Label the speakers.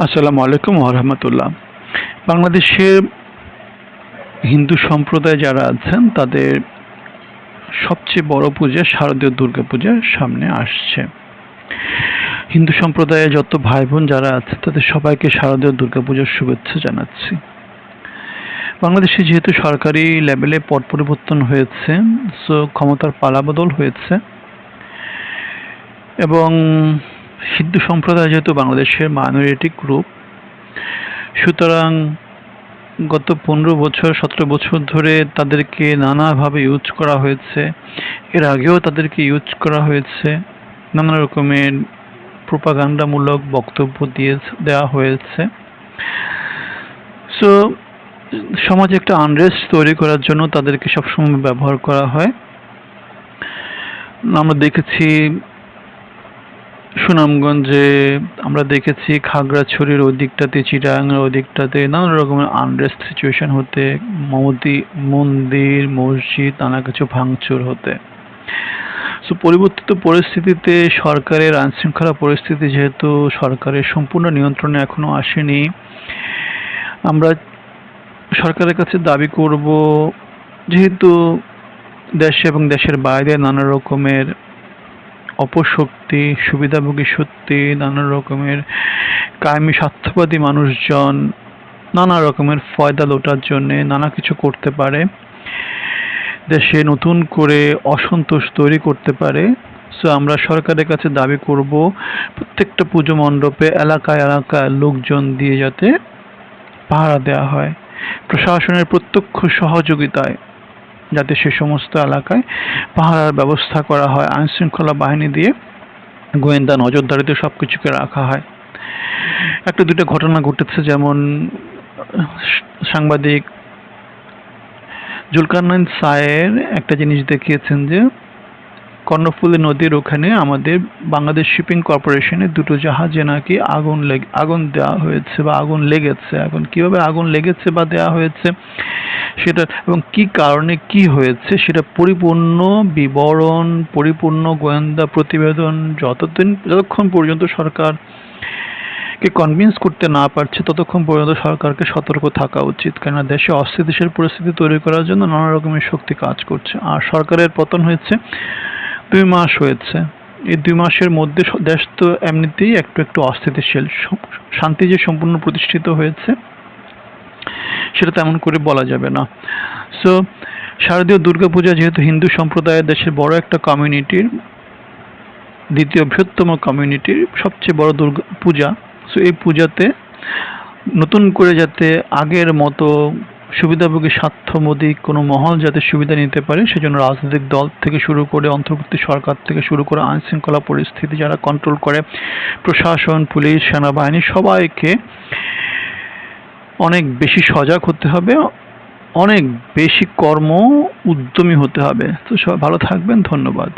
Speaker 1: আসসালামু আলাইকুম রহমতুল্লাহ। বাংলাদেশে হিন্দু সম্প্রদায় যারা আছেন, তাদের সবচেয়ে বড় পূজা শারদীয় দুর্গা পূজা সামনে আসছে। হিন্দু সম্প্রদায়ে যত ভাই বোন যারা আছে, তাদের সবাইকে শারদীয় দুর্গা পূজার শুভেচ্ছা জানাচ্ছি। বাংলাদেশে যেহেতু সরকারি লেভেলে পট পরিবর্তন হয়েছে, সো ক্ষমতার পালাবদল হয়েছে এবং হিন্দু সম্প্রদায় যেহেতু বাংলাদেশের মাইনরিটি গ্রুপ, সুতরাং গত পনেরো বছর, সতেরো বছর ধরে তাদেরকে নানাভাবে ইউজ করা হয়েছে। এর আগেও তাদেরকে ইউজ করা হয়েছে। নানা রকমের প্রোপাগান্ডামূলক বক্তব্য দিয়ে দেওয়া হয়েছে। সো সমাজে একটা আনরেস্ট তৈরি করার জন্য তাদেরকে সবসময় ব্যবহার করা হয়। আমরা দেখেছি সুনামগঞ্জে আমরা দেখেছি খাগড়াছড়ির ওই দিকটাতে চিটাগাঙের ওই দিকটাতে নানা রকমের আনরেস্ট সিচুয়েশন হতে, মমতি মন্দির, মসজিদ, নানা কিছু ভাঙচুর হতে। সো পরিবর্তিত পরিস্থিতিতে সরকারের আইনশৃঙ্খলা পরিস্থিতি যেহেতু সরকারের সম্পূর্ণ নিয়ন্ত্রণে এখনও আসেনি, আমরা সরকারের কাছে দাবি করব যেহেতু দেশে এবং দেশের বাইরে নানা রকমের অপশক্তি, সুবিধাভোগী সত্যি, নানা রকমের কায়েমি স্বার্থবাদী মানুষজন, নানা রকমের ফয়দা লোটার জন্যে নানা কিছু করতে পারে। দেশে নতুন করে অসন্তোষ তৈরি করতে পারে। সো আমরা সরকারের কাছে দাবি করব প্রত্যেকটা পুজো মণ্ডপে এলাকায় এলাকায় লোকজন দিয়ে যাতে পাহারা দেওয়া হয়। প্রশাসনের প্রত্যক্ষ সহযোগিতায় যাতে সে সমস্ত এলাকায় পাহারার ব্যবস্থা করা হয়, আইনশৃঙ্খলা বাহিনী দিয়ে গোয়েন্দা নজরদারিতে সব কিছুকে রাখা হয়। একটা দুটো ঘটনা ঘটেছে, যেমন সাংবাদিক জুলকারনাইন সায়ের একটা জিনিস দেখিয়েছেন যে কর্ণফুলী নদীর ওখানে আমাদের বাংলাদেশ শিপিং কর্পোরেশনের দুটো জাহাজে নাকি আগুন লেগে, আগুন দেওয়া হয়েছে বা আগুন লেগেছে। এখন কীভাবে আগুন লেগেছে বা দেওয়া হয়েছে সেটা এবং কি কারণে কি হয়েছে সেটা পরিপূর্ণ বিবরণ, পরিপূর্ণ গোয়েন্দা প্রতিবেদন যতদিন, যতক্ষণ পর্যন্ত সরকার কে কনভিন্স করতে না পারছে, ততক্ষণ পর্যন্ত সরকারকে সতর্ক থাকা উচিত। কেননা দেশে অস্থিতিশীল পরিস্থিতি তৈরি করার জন্য নানা রকমের শক্তি কাজ করছে। আর সরকারের পতন হয়েছে দুই মাস হয়েছে। এই দুই মাসের মধ্যে দেশ তো এমনিতেই একটু একটু অস্থিতিশীল। শান্তি যে সম্পূর্ণ প্রতিষ্ঠিত হয়েছে, সেটা তেমন করে বলা যাবে না। সো শারদীয় দুর্গাপূজা যেহেতু হিন্দু সম্প্রদায়ের দেশের বড় একটা কমিউনিটির, দ্বিতীয় বৃহত্তম কমিউনিটির সবচেয়ে বড় দুর্গা পূজা সো এই পূজাতে নতুন করে যাতে আগের মতো সুবিধাভোগী স্বার্থমোদী কোনো মহল যাতে সুবিধা নিতে পারে, সেজন্য রাজনৈতিক দল থেকে শুরু করে অন্তর্বর্তী সরকার থেকে শুরু করে আইন শৃঙ্খলা পরিস্থিতি যারা কন্ট্রোল করে, প্রশাসন, পুলিশ, সেনাবাহিনী, সবাইকে অনেক বেশি সজাগ হতে হবে, অনেক বেশি কর্ম উদ্যমী হতে হবে। তো সবাই ভালো থাকবেন, ধন্যবাদ।